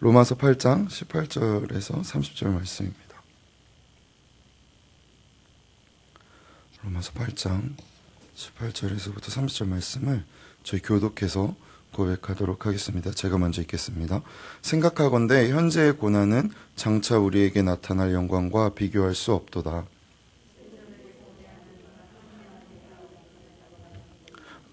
로마서 8장 18절에서 30절 말씀입니다. 로마서 8장 18절에서부터 30절 말씀을 저희 교독해서 고백하도록 하겠습니다. 제가 먼저 읽겠습니다. 생각하건대 현재의 고난은 장차 우리에게 나타날 영광과 비교할 수 없도다.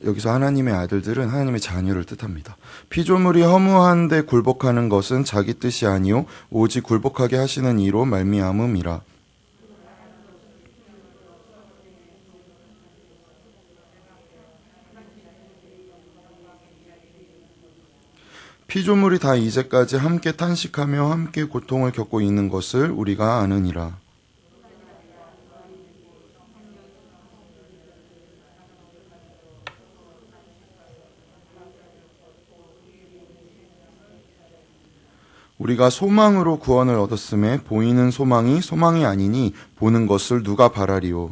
여기서 하나님의 아들들은 하나님의 자녀를 뜻합니다. 피조물이 허무한데 굴복하는 것은 자기 뜻이 아니요 오직 굴복하게 하시는 이로 말미암음이라. 피조물이 다 이제까지 함께 탄식하며 함께 고통을 겪고 있는 것을 우리가 아느니라. 우리가 소망으로 구원을 얻었음에 보이는 소망이 소망이 아니니 보는 것을 누가 바라리오.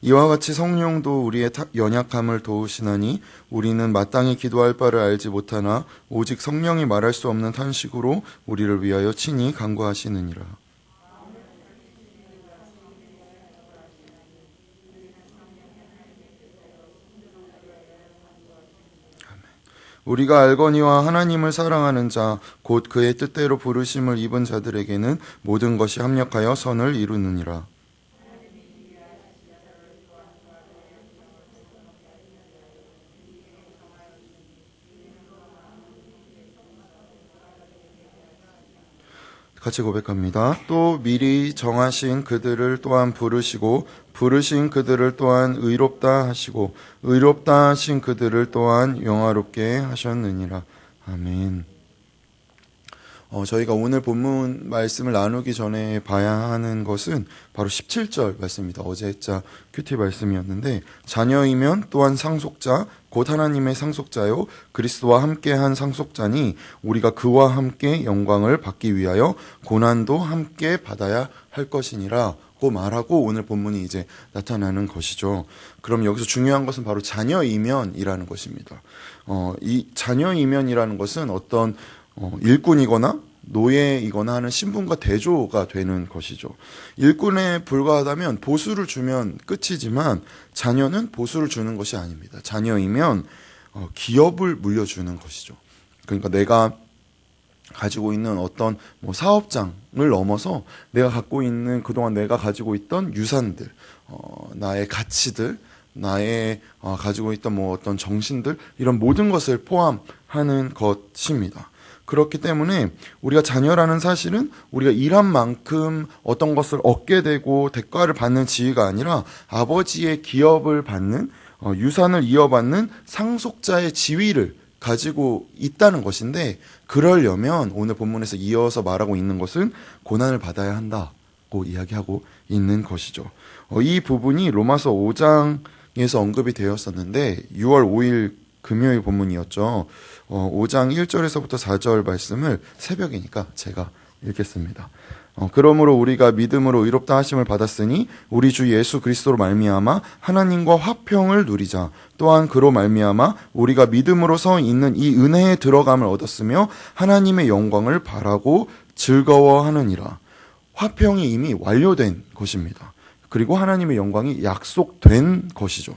이와 같이 성령도 우리의 타- 연약함을 도우시나니 우리는 마땅히 기도할 바를 알지 못하나 오직 성령이 말할 수 없는 탄식으로 우리를 위하여 친히 간구하시느니라. 우리가 알거니와 하나님을 사랑하는 자, 곧 그의 뜻대로 부르심을 입은 자들에게는 모든 것이 합력하여 선을 이루느니라. 같이 고백합니다. 또 미리 정하신 그들을 또한 부르시고 부르신 그들을 또한 의롭다 하시고 의롭다 하신 그들을 또한 영화롭게 하셨느니라. 아멘. 어, 저희가 오늘 본문 말씀을 나누기 전에 봐야 하는 것은 바로 17절 말씀입니다. 어제 자 큐티 말씀이었는데 자녀이면 또한 상속자 곧 하나님의 상속자요 그리스도와 함께한 상속자니 우리가 그와 함께 영광을 받기 위하여 고난도 함께 받아야 할 것이니라 고 말하고 오늘 본문이 이제 나타나는 것이죠. 그럼 여기서 중요한 것은 바로 자녀 이면이라는 것입니다. 어, 이 자녀 이면이라는 것은 어떤 어, 일꾼이거나 노예이거나 하는 신분과 대조가 되는 것이죠. 일꾼에 불과하다면 보수를 주면 끝이지만 자녀는 보수를 주는 것이 아닙니다. 자녀이면 어, 기업을 물려주는 것이죠. 그러니까 내가 가지고 있는 어떤 뭐 사업장을 넘어서 내가 갖고 있는 그동안 내가 가지고 있던 유산들, 어, 나의 가치들, 나의 어, 가지고 있던 뭐 어떤 정신들 이런 모든 것을 포함하는 것입니다. 그렇기 때문에 우리가 자녀라는 사실은 우리가 일한 만큼 어떤 것을 얻게 되고 대가를 받는 지위가 아니라 아버지의 기업을 받는 어, 유산을 이어받는 상속자의 지위를 가지고 있다는 것인데 그러려면 오늘 본문에서 이어서 말하고 있는 것은 고난을 받아야 한다고 이야기하고 있는 것이죠. 어, 이 부분이 로마서 5장에서 언급이 되었었는데 6월 5일 금요일 본문이었죠. 어, 5장 1절에서부터 4절 말씀을 새벽이니까 제가 읽겠습니다. 어, 그러므로 우리가 믿음으로 의롭다 하심을 받았으니 우리 주 예수 그리스도로 말미암아 하나님과 화평을 누리자. 또한 그로 말미암아 우리가 믿음으로서 있는 이 은혜에 들어감을 얻었으며 하나님의 영광을 바라고 즐거워하느니라. 화평이 이미 완료된 것입니다. 그리고 하나님의 영광이 약속된 것이죠.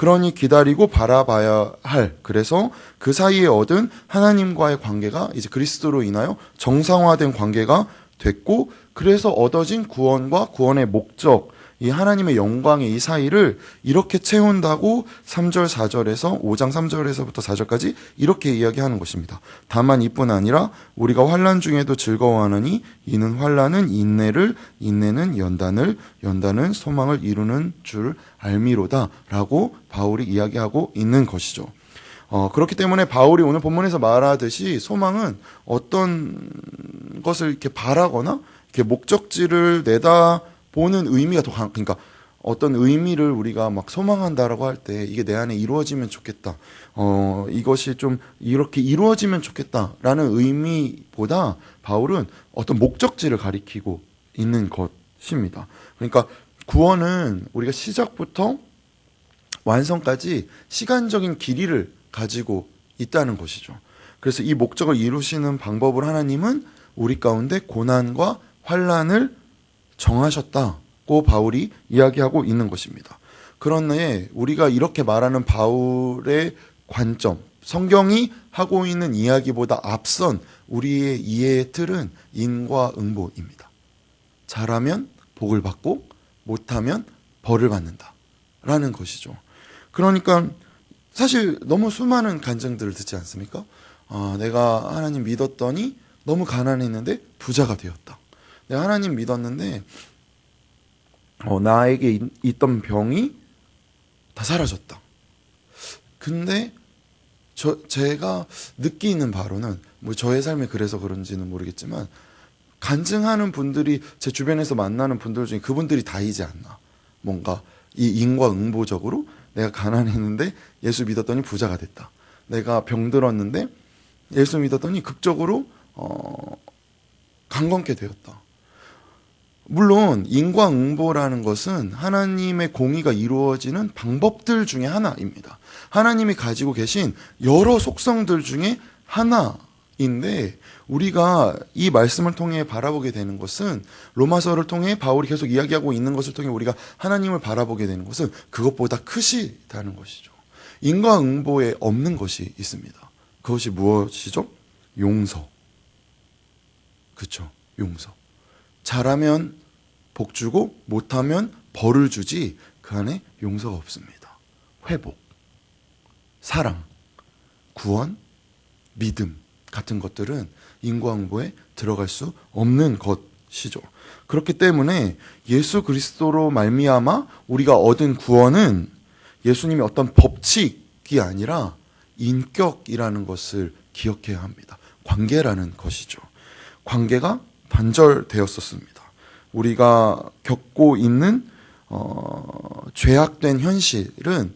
그러니 기다리고 바라봐야 할. 그래서 그 사이에 얻은 하나님과의 관계가 이제 그리스도로 인하여 정상화된 관계가 됐고 그래서 얻어진 구원과 구원의 목적 이 하나님의 영광의 이 사이를 이렇게 채운다고 3절 4절에서 5장 3절에서부터 4절까지 이렇게 이야기하는 것입니다. 다만 이뿐 아니라 우리가 환난 중에도 즐거워하느니 이는 환난은 인내를 인내는 연단을 연단은 소망을 이루는 줄 알미로다라고 바울이 이야기하고 있는 것이죠. 어, 그렇기 때문에 바울이 오늘 본문에서 말하듯이 소망은 어떤 것을 이렇게 바라거나 이렇게 목적지를 내다 보는 의미가 더 강, 그러니까 어떤 의미를 우리가 막 소망한다라고 할 때 이게 내 안에 이루어지면 좋겠다. 어, 이것이 좀 이렇게 이루어지면 좋겠다라는 의미보다 바울은 어떤 목적지를 가리키고 있는 것입니다. 그러니까 구원은 우리가 시작부터 완성까지 시간적인 길이를 가지고 있다는 것이죠. 그래서 이 목적을 이루시는 방법을 하나님은 우리 가운데 고난과 환란을 정하셨다고 바울이 이야기하고 있는 것입니다. 그런데 우리가 이렇게 말하는 바울의 관점, 성경이 하고 있는 이야기보다 앞선 우리의 이해의 틀은 인과 응보입니다. 잘하면 복을 받고 못하면 벌을 받는다. 라는 것이죠. 그러니까 사실 너무 수많은 간증들을 듣지 않습니까? 아, 내가 하나님 믿었더니 너무 가난했는데 부자가 되었다. 내가 하나님 믿었는데 어, 나에게 있, 있던 병이 다 사라졌다. 근데 저 제가 느끼는 바로는 뭐 저의 삶이 그래서 그런지는 모르겠지만 간증하는 분들이 제 주변에서 만나는 분들 중에 그분들이 다이지 않나. 뭔가 이 인과응보적으로 내가 가난했는데 예수 믿었더니 부자가 됐다. 내가 병들었는데 예수 믿었더니 극적으로 어, 강건케 되었다. 물론 인과응보라는 것은 하나님의 공의가 이루어지는 방법들 중에 하나입니다. 하나님이 가지고 계신 여러 속성들 중에 하나인데 우리가 이 말씀을 통해 바라보게 되는 것은 로마서를 통해 바울이 계속 이야기하고 있는 것을 통해 우리가 하나님을 바라보게 되는 것은 그것보다 크시다는 것이죠. 인과응보에 없는 것이 있습니다. 그것이 무엇이죠? 용서. 그렇죠. 용서. 잘하면 복 주고 못하면 벌을 주지 그 안에 용서가 없습니다. 회복, 사랑, 구원, 믿음 같은 것들은 인과응보에 들어갈 수 없는 것이죠. 그렇기 때문에 예수 그리스도로 말미암아 우리가 얻은 구원은 예수님의 어떤 법칙이 아니라 인격이라는 것을 기억해야 합니다. 관계라는 것이죠. 관계가 단절되었었습니다. 우리가 겪고 있는 어, 죄악된 현실은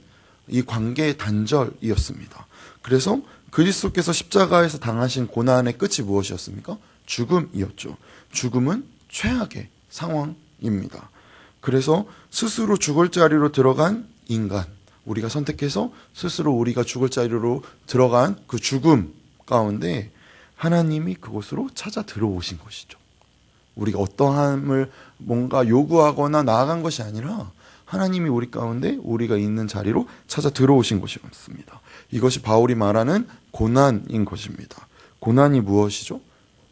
이 관계의 단절이었습니다. 그래서 그리스도께서 십자가에서 당하신 고난의 끝이 무엇이었습니까? 죽음이었죠. 죽음은 최악의 상황입니다. 그래서 스스로 죽을 자리로 들어간 인간, 우리가 선택해서 스스로 우리가 죽을 자리로 들어간 그 죽음 가운데 하나님이 그곳으로 찾아 들어오신 것이죠. 우리가 어떠함을 뭔가 요구하거나 나아간 것이 아니라 하나님이 우리 가운데 우리가 있는 자리로 찾아 들어오신 것이었습니다. 이것이 바울이 말하는 고난인 것입니다. 고난이 무엇이죠?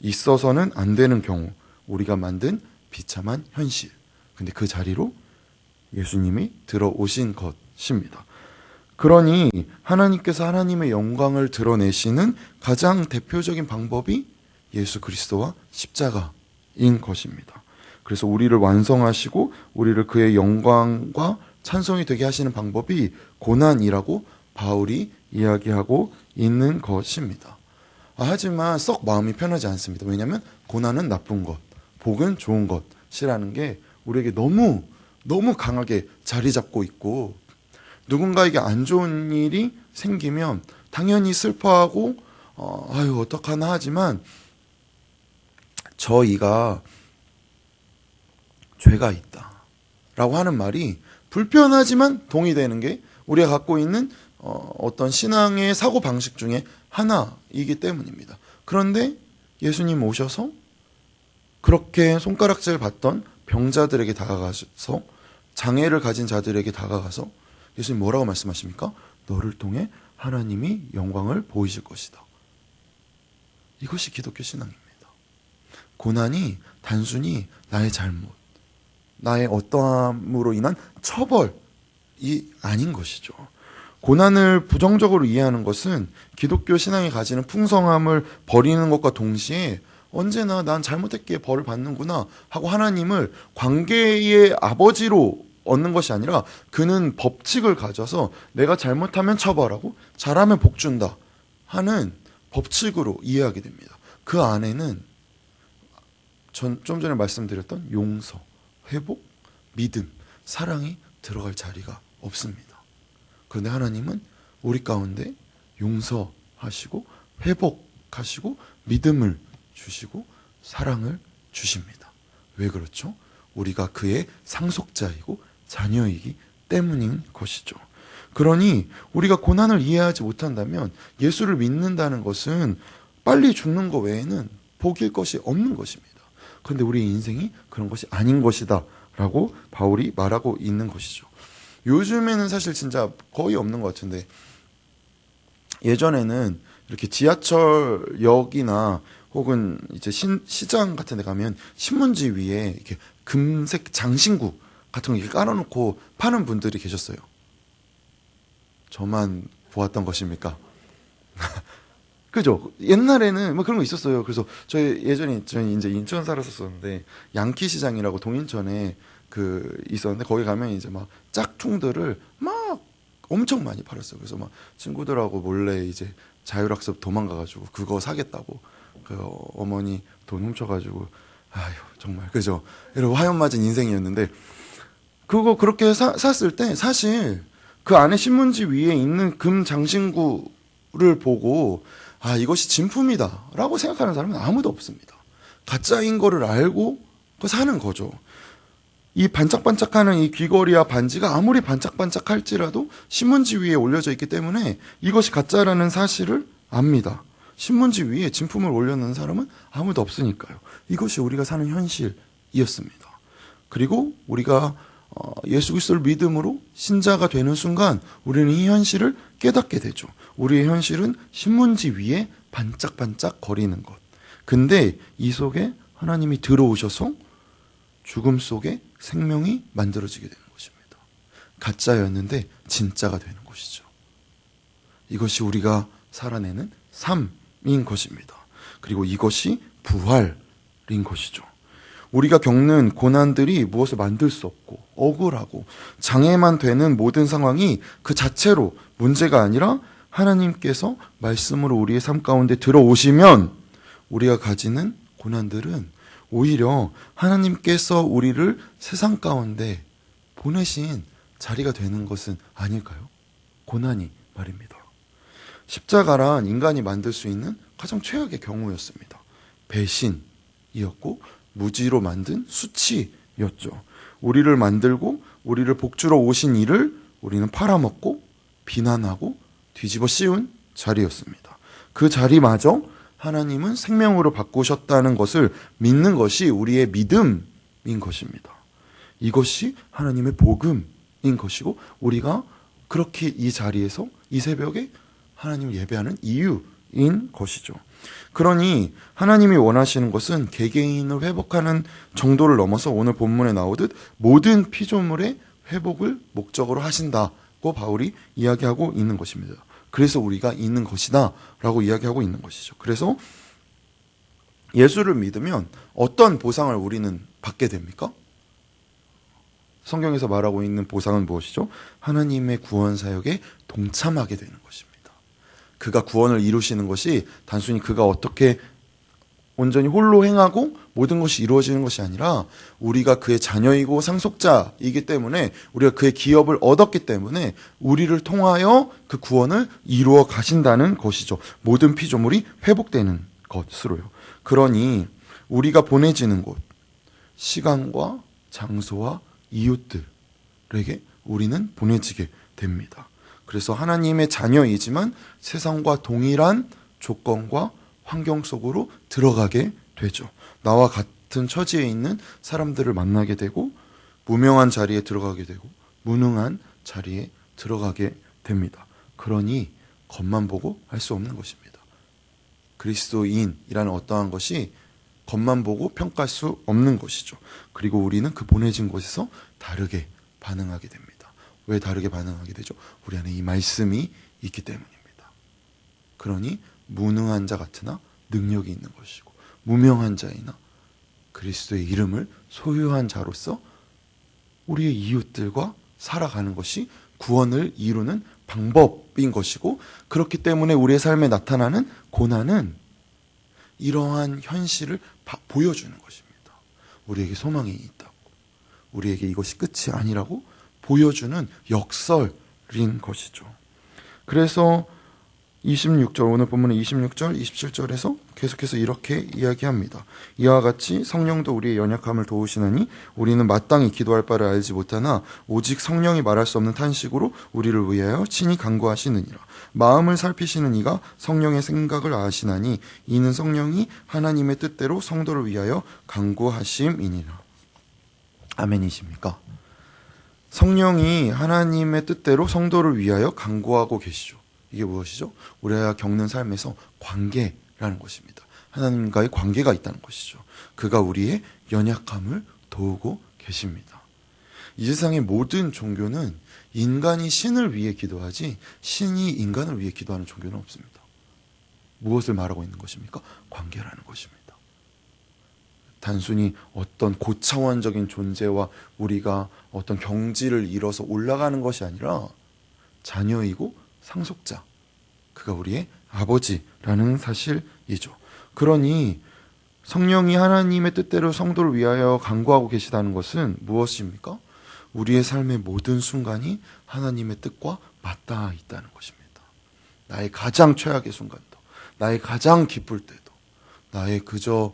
있어서는 안 되는 경우, 우리가 만든 비참한 현실. 근데 그 자리로 예수님이 들어오신 것입니다. 그러니 하나님께서 하나님의 영광을 드러내시는 가장 대표적인 방법이 예수 그리스도와 십자가 인 것입니다. 그래서 우리를 완성하시고 우리를 그의 영광과 찬송이 되게 하시는 방법이 고난이라고 바울이 이야기하고 있는 것입니다. 아, 하지만 썩 마음이 편하지 않습니다. 왜냐하면 고난은 나쁜 것, 복은 좋은 것이라는 게 우리에게 너무 너무 강하게 자리 잡고 있고 누군가에게 안 좋은 일이 생기면 당연히 슬퍼하고 어, 아유 어떡하나 하지만 저희가 죄가 있다 라고 하는 말이 불편하지만 동의되는 게 우리가 갖고 있는 어, 어떤 신앙의 사고 방식 중에 하나이기 때문입니다. 그런데 예수님 오셔서 그렇게 손가락질 받던 병자들에게 다가가서 장애를 가진 자들에게 다가가서 예수님 뭐라고 말씀하십니까? 너를 통해 하나님이 영광을 보이실 것이다. 이것이 기독교 신앙입니다. 고난이 단순히 나의 잘못, 나의 어떠함으로 인한 처벌이 아닌 것이죠. 고난을 부정적으로 이해하는 것은 기독교 신앙이 가지는 풍성함을 버리는 것과 동시에 언제나 난 잘못했기에 벌을 받는구나 하고 하나님을 관계의 아버지로 얻는 것이 아니라 그는 법칙을 가져서 내가 잘못하면 처벌하고 잘하면 복준다 하는 법칙으로 이해하게 됩니다. 그 안에는 전 좀 전에 말씀드렸던 용서, 회복, 믿음, 사랑이 들어갈 자리가 없습니다. 그런데 하나님은 우리 가운데 용서하시고 회복하시고 믿음을 주시고 사랑을 주십니다. 왜 그렇죠? 우리가 그의 상속자이고 자녀이기 때문인 것이죠. 그러니 우리가 고난을 이해하지 못한다면 예수를 믿는다는 것은 빨리 죽는 것 외에는 복일 것이 없는 것입니다. 그런데 우리의 인생이 그런 것이 아닌 것이다. 라고 바울이 말하고 있는 것이죠. 요즘에는 사실 진짜 거의 없는 것 같은데 예전에는 이렇게 지하철역이나 혹은 이제 신- 시장 같은 데 가면 신문지 위에 이렇게 금색 장신구 같은 거 깔아놓고 파는 분들이 계셨어요. 저만 보았던 것입니까? 그죠? 옛날에는 뭐 그런 거 있었어요. 그래서 저희 예전에 저희 이제 인천 살았었는데 양키 시장이라고 동인천에 그 있었는데 거기 가면 이제 막 짝퉁들을 막 엄청 많이 팔았어요. 그래서 막 친구들하고 몰래 이제 자율학습 도망가가지고 그거 사겠다고 그 어머니 돈 훔쳐가지고 아휴 정말 그죠? 이런 화염 맞은 인생이었는데 그거 그렇게 사, 샀을 때 사실 그 안에 신문지 위에 있는 금 장신구를 보고 아 이것이 진품이다 라고 생각하는 사람은 아무도 없습니다. 가짜인 거를 알고 그 사는 거죠. 이 반짝반짝하는 이 귀걸이와 반지가 아무리 반짝반짝할지라도 신문지 위에 올려져 있기 때문에 이것이 가짜라는 사실을 압니다. 신문지 위에 진품을 올려놓은 사람은 아무도 없으니까요. 이것이 우리가 사는 현실이었습니다. 그리고 우리가 어, 예수 그리스도를 믿음으로 신자가 되는 순간 우리는 이 현실을 깨닫게 되죠. 우리의 현실은 신문지 위에 반짝반짝 거리는 것. 근데 이 속에 하나님이 들어오셔서 죽음 속에 생명이 만들어지게 되는 것입니다. 가짜였는데 진짜가 되는 것이죠. 이것이 우리가 살아내는 삶인 것입니다. 그리고 이것이 부활인 것이죠. 우리가 겪는 고난들이 무엇을 만들 수 없고 억울하고 장애만 되는 모든 상황이 그 자체로 문제가 아니라 하나님께서 말씀으로 우리의 삶 가운데 들어오시면 우리가 가지는 고난들은 오히려 하나님께서 우리를 세상 가운데 보내신 자리가 되는 것은 아닐까요? 고난이 말입니다. 십자가란 인간이 만들 수 있는 가장 최악의 경우였습니다. 배신이었고 무지로 만든 수치였죠. 우리를 만들고 우리를 복주러 오신 이를 우리는 팔아먹고 비난하고 뒤집어 씌운 자리였습니다. 그 자리마저 하나님은 생명으로 바꾸셨다는 것을 믿는 것이 우리의 믿음인 것입니다. 이것이 하나님의 복음인 것이고 우리가 그렇게 이 자리에서 이 새벽에 하나님을 예배하는 이유인 것이죠. 그러니 하나님이 원하시는 것은 개개인을 회복하는 정도를 넘어서 오늘 본문에 나오듯 모든 피조물의 회복을 목적으로 하신다고 바울이 이야기하고 있는 것입니다. 그래서 우리가 있는 것이다 라고 이야기하고 있는 것이죠. 그래서 예수를 믿으면 어떤 보상을 우리는 받게 됩니까? 성경에서 말하고 있는 보상은 무엇이죠? 하나님의 구원 사역에 동참하게 되는 것입니다. 그가 구원을 이루시는 것이 단순히 그가 어떻게 온전히 홀로 행하고 모든 것이 이루어지는 것이 아니라 우리가 그의 자녀이고 상속자이기 때문에 우리가 그의 기업을 얻었기 때문에 우리를 통하여 그 구원을 이루어 가신다는 것이죠. 모든 피조물이 회복되는 것으로요. 그러니 우리가 보내지는 곳, 시간과 장소와 이웃들에게 우리는 보내지게 됩니다. 그래서 하나님의 자녀이지만 세상과 동일한 조건과 환경 속으로 들어가게 되죠. 나와 같은 처지에 있는 사람들을 만나게 되고 무명한 자리에 들어가게 되고 무능한 자리에 들어가게 됩니다. 그러니 겉만 보고 할 수 없는 것입니다. 그리스도인이라는 어떠한 것이 겉만 보고 평가할 수 없는 것이죠. 그리고 우리는 그 보내진 곳에서 다르게 반응하게 됩니다. 왜 다르게 반응하게 되죠? 우리 안에 이 말씀이 있기 때문입니다. 그러니 무능한 자 같으나 능력이 있는 것이고 무명한 자이나 그리스도의 이름을 소유한 자로서 우리의 이웃들과 살아가는 것이 구원을 이루는 방법인 것이고 그렇기 때문에 우리의 삶에 나타나는 고난은 이러한 현실을 바- 보여주는 것입니다. 우리에게 소망이 있다고. 우리에게 이것이 끝이 아니라고 보여주는 역설인 것이죠. 그래서 26절 오늘 본문의 26절, 27절에서 계속해서 이렇게 이야기합니다. 이와 같이 성령도 우리의 연약함을 도우시나니 우리는 마땅히 기도할 바를 알지 못하나 오직 성령이 말할 수 없는 탄식으로 우리를 위하여 친히 간구하시느니라. 마음을 살피시는 이가 성령의 생각을 아시나니 이는 성령이 하나님의 뜻대로 성도를 위하여 간구하심이니라. 아멘이십니까? 성령이 하나님의 뜻대로 성도를 위하여 간구하고 계시죠. 이게 무엇이죠? 우리가 겪는 삶에서 관계라는 것입니다. 하나님과의 관계가 있다는 것이죠. 그가 우리의 연약함을 도우고 계십니다. 이 세상의 모든 종교는 인간이 신을 위해 기도하지 신이 인간을 위해 기도하는 종교는 없습니다. 무엇을 말하고 있는 것입니까? 관계라는 것입니다. 단순히 어떤 고차원적인 존재와 우리가 어떤 경지를 이뤄서 올라가는 것이 아니라 자녀이고 상속자. 그가 우리의 아버지라는 사실이죠. 그러니 성령이 하나님의 뜻대로 성도를 위하여 간구하고 계시다는 것은 무엇입니까? 우리의 삶의 모든 순간이 하나님의 뜻과 맞닿아 있다는 것입니다. 나의 가장 최악의 순간도, 나의 가장 기쁠 때도, 나의 그저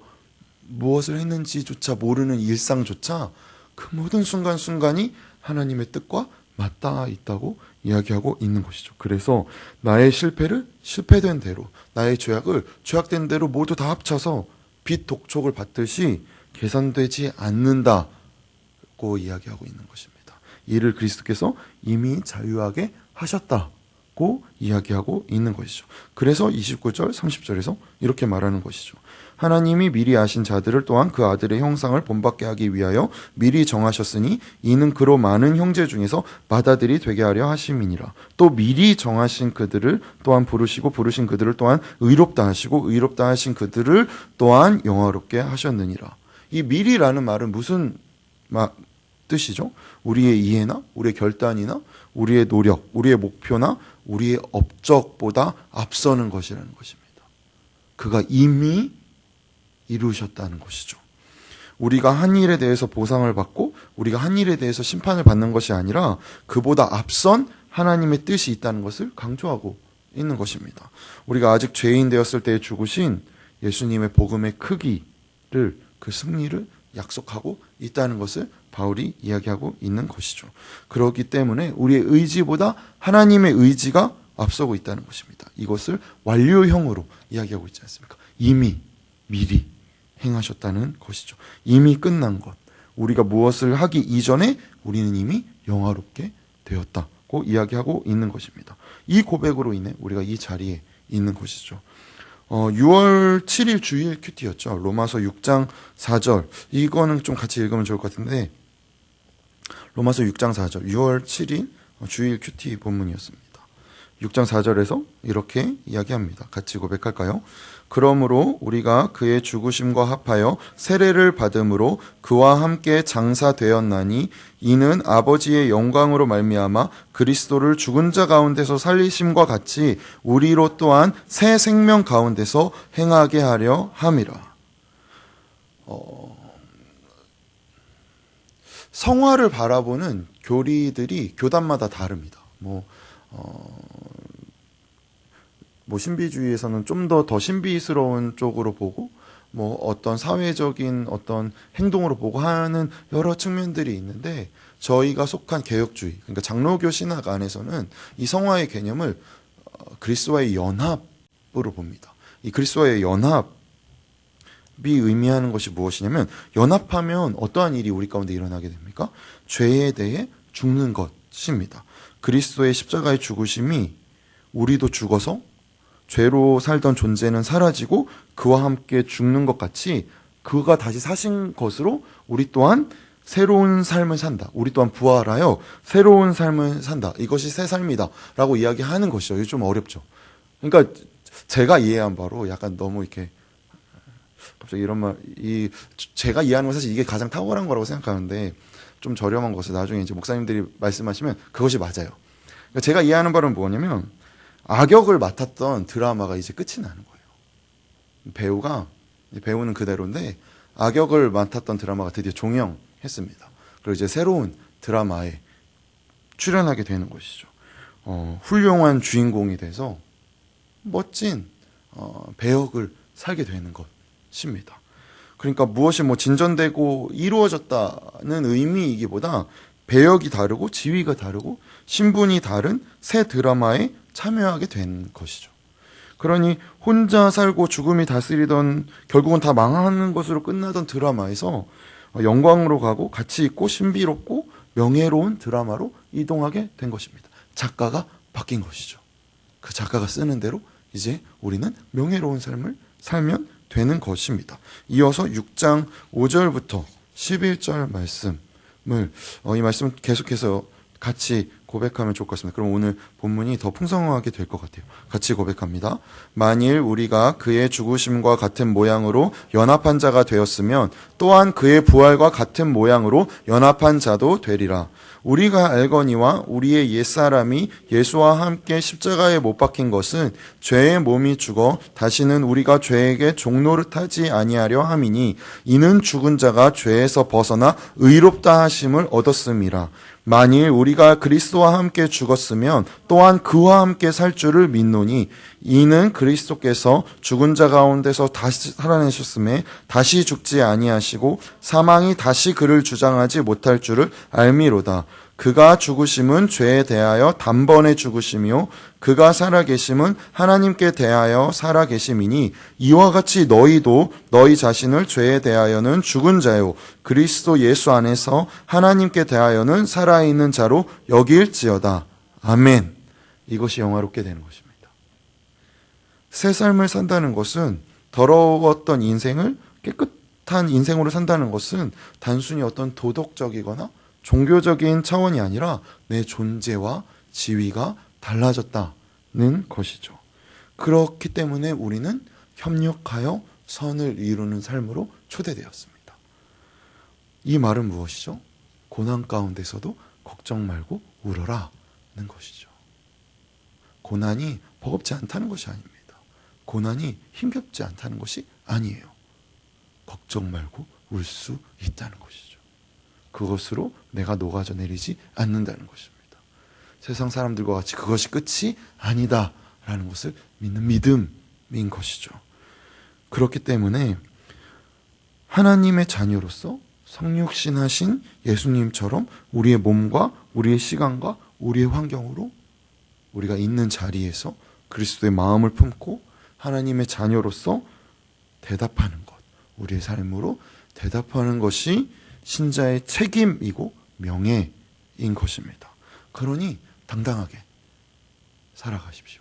무엇을 했는지조차 모르는 일상조차 그 모든 순간순간이 하나님의 뜻과 맞닿아 있다고 이야기하고 있는 것이죠. 그래서 나의 실패를 실패된 대로, 나의 죄악을 죄악된 대로 모두 다 합쳐서 빚 독촉을 받듯이 계산되지 않는다고 이야기하고 있는 것입니다. 이를 그리스도께서 이미 자유하게 하셨다고 이야기하고 있는 것이죠. 그래서 29절, 30절에서 이렇게 말하는 것이죠. 하나님이 미리 아신 자들을 또한 그 아들의 형상을 본받게 하기 위하여 미리 정하셨으니 이는 그로 많은 형제 중에서 맏아들이 되게 하려 하심이니라. 또 미리 정하신 그들을 또한 부르시고 부르신 그들을 또한 의롭다 하시고 의롭다 하신 그들을 또한 영화롭게 하셨느니라. 이 미리라는 말은 무슨 마, 뜻이죠? 우리의 이해나 우리의 결단이나 우리의 노력, 우리의 목표나 우리의 업적보다 앞서는 것이라는 것입니다. 그가 이미 이루셨다는 것이죠. 우리가 한 일에 대해서 보상을 받고 우리가 한 일에 대해서 심판을 받는 것이 아니라 그보다 앞선 하나님의 뜻이 있다는 것을 강조하고 있는 것입니다. 우리가 아직 죄인 되었을 때 죽으신 예수님의 복음의 크기를 그 승리를 약속하고 있다는 것을 바울이 이야기하고 있는 것이죠. 그렇기 때문에 우리의 의지보다 하나님의 의지가 앞서고 있다는 것입니다. 이것을 완료형으로 이야기하고 있지 않습니까? 이미 미리 행하셨다는 것이죠. 이미 끝난 것. 우리가 무엇을 하기 이전에 우리는 이미 영화롭게 되었다고 이야기하고 있는 것입니다. 이 고백으로 인해 우리가 이 자리에 있는 것이죠. 어, 6월 7일 주일 큐티였죠. 로마서 6장 4절. 이거는 좀 같이 읽으면 좋을 것 같은데, 로마서 6장 4절. 6월 7일 주일 큐티 본문이었습니다. 6장 4절에서 이렇게 이야기합니다. 같이 고백할까요? 그러므로 우리가 그의 죽으심과 합하여 세례를 받음으로 그와 함께 장사되었나니 이는 아버지의 영광으로 말미암아 그리스도를 죽은 자 가운데서 살리심과 같이 우리로 또한 새 생명 가운데서 행하게 하려 함이라. 어, 성화를 바라보는 교리들이 교단마다 다릅니다. 뭐 어, 뭐 신비주의에서는 좀더더 신비스러운 쪽으로 보고 뭐 어떤 사회적인 어떤 행동으로 보고 하는 여러 측면들이 있는데 저희가 속한 개혁주의 그러니까 장로교 신학 안에서는 이 성화의 개념을 어, 그리스도와의 연합으로 봅니다. 이 그리스도와의 연합이 의미하는 것이 무엇이냐면 연합하면 어떠한 일이 우리 가운데 일어나게 됩니까? 죄에 대해 죽는 것입니다. 그리스도의 십자가의 죽으심이 우리도 죽어서 죄로 살던 존재는 사라지고 그와 함께 죽는 것 같이 그가 다시 사신 것으로 우리 또한 새로운 삶을 산다. 우리 또한 부활하여 새로운 삶을 산다. 이것이 새 삶이다. 라고 이야기하는 것이죠. 이게 좀 어렵죠. 그러니까 제가 이해한 바로 약간 너무 이렇게 갑자기 이런 말, 이, 제가 이해하는 건 사실 이게 가장 탁월한 거라고 생각하는데 좀 저렴한 것을 나중에 이제 목사님들이 말씀하시면 그것이 맞아요. 그러니까 제가 이해하는 바는 뭐냐면 악역을 맡았던 드라마가 이제 끝이 나는 거예요. 배우가 배우는 그대로인데 악역을 맡았던 드라마가 드디어 종영했습니다. 그리고 이제 새로운 드라마에 출연하게 되는 것이죠. 어, 훌륭한 주인공이 돼서 멋진 어, 배역을 살게 되는 것입니다. 그러니까 무엇이 뭐 진전되고 이루어졌다는 의미이기보다 배역이 다르고 지위가 다르고 신분이 다른 새 드라마에 참여하게 된 것이죠. 그러니 혼자 살고 죽음이 다스리던 결국은 다 망하는 것으로 끝나던 드라마에서 영광으로 가고 가치 있고 신비롭고 명예로운 드라마로 이동하게 된 것입니다. 작가가 바뀐 것이죠. 그 작가가 쓰는 대로 이제 우리는 명예로운 삶을 살면 되는 것입니다. 이어서 6장 5절부터 11절 말씀을 어, 이 말씀 계속해서 같이 고백하면 좋을 것 같습니다. 그럼 오늘 본문이 더 풍성하게 될 것 같아요. 같이 고백합니다. 만일 우리가 그의 죽으심과 같은 모양으로 연합한 자가 되었으면 또한 그의 부활과 같은 모양으로 연합한 자도 되리라. 우리가 알거니와 우리의 옛사람이 예수와 함께 십자가에 못 박힌 것은 죄의 몸이 죽어 다시는 우리가 죄에게 종노릇하지 아니하려 함이니 이는 죽은 자가 죄에서 벗어나 의롭다 하심을 얻었음이라. 만일 우리가 그리스도와 함께 죽었으면 또한 그와 함께 살 줄을 믿노니 이는 그리스도께서 죽은 자 가운데서 다시 살아내셨음에 다시 죽지 아니하시고 사망이 다시 그를 주장하지 못할 줄을 알미로다. 그가 죽으심은 죄에 대하여 단번에 죽으심이요. 그가 살아계심은 하나님께 대하여 살아계심이니 이와 같이 너희도 너희 자신을 죄에 대하여는 죽은 자요. 그리스도 예수 안에서 하나님께 대하여는 살아있는 자로 여길지어다. 아멘. 이것이 영화롭게 되는 것입니다 새 삶을 산다는 것은 더러웠던 인생을 깨끗한 인생으로 산다는 것은 단순히 어떤 도덕적이거나 종교적인 차원이 아니라 내 존재와 지위가 달라졌다는 것이죠. 그렇기 때문에 우리는 협력하여 선을 이루는 삶으로 초대되었습니다. 이 말은 무엇이죠? 고난 가운데서도 걱정 말고 울어라는 것이죠. 고난이 버겁지 않다는 것이 아닙니다. 고난이 힘겹지 않다는 것이 아니에요. 걱정 말고 울 수 있다는 것이죠. 그것으로 내가 녹아져 내리지 않는다는 것입니다. 세상 사람들과 같이 그것이 끝이 아니다라는 것을 믿는 믿음인 것이죠. 그렇기 때문에 하나님의 자녀로서 성육신하신 예수님처럼 우리의 몸과 우리의 시간과 우리의 환경으로 우리가 있는 자리에서 그리스도의 마음을 품고 하나님의 자녀로서 대답하는 것, 우리의 삶으로 대답하는 것이 신자의 책임이고 명예인 것입니다. 그러니 당당하게 살아가십시오.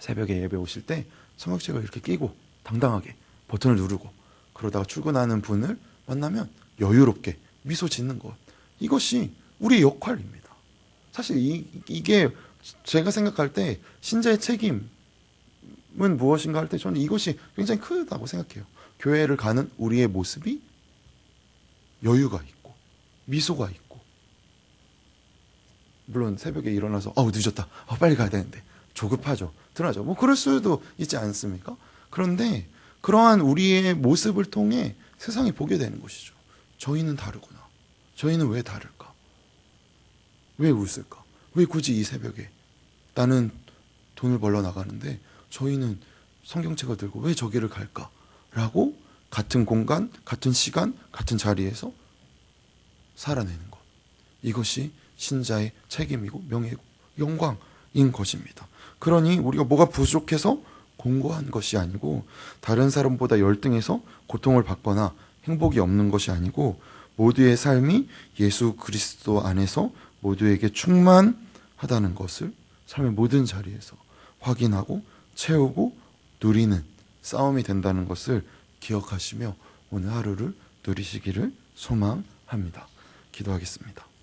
새벽에 예배 오실 때 성역책을 이렇게 끼고 당당하게 버튼을 누르고 그러다가 출근하는 분을 만나면 여유롭게 미소 짓는 것. 이것이 우리의 역할입니다. 사실 이, 이게 제가 생각할 때 신자의 책임 은 무엇인가 할 때 저는 이것이 굉장히 크다고 생각해요. 교회를 가는 우리의 모습이 여유가 있고 미소가 있고 물론 새벽에 일어나서 어우 늦었다. 어, 빨리 가야 되는데 조급하죠. 드나죠. 뭐 그럴 수도 있지 않습니까? 그런데 그러한 우리의 모습을 통해 세상이 보게 되는 것이죠. 저희는 다르구나. 저희는 왜 다를까? 왜 웃을까? 왜 굳이 이 새벽에 나는 돈을 벌러 나가는데 저희는 성경책을 들고 왜 저기를 갈까? 라고 같은 공간, 같은 시간, 같은 자리에서 살아내는 것. 이것이 신자의 책임이고 명예고 영광인 것입니다. 그러니 우리가 뭐가 부족해서 공고한 것이 아니고 다른 사람보다 열등해서 고통을 받거나 행복이 없는 것이 아니고 모두의 삶이 예수 그리스도 안에서 모두에게 충만하다는 것을 삶의 모든 자리에서 확인하고 채우고 누리는 싸움이 된다는 것을 기억하시며 오늘 하루를 누리시기를 소망합니다. 기도하겠습니다.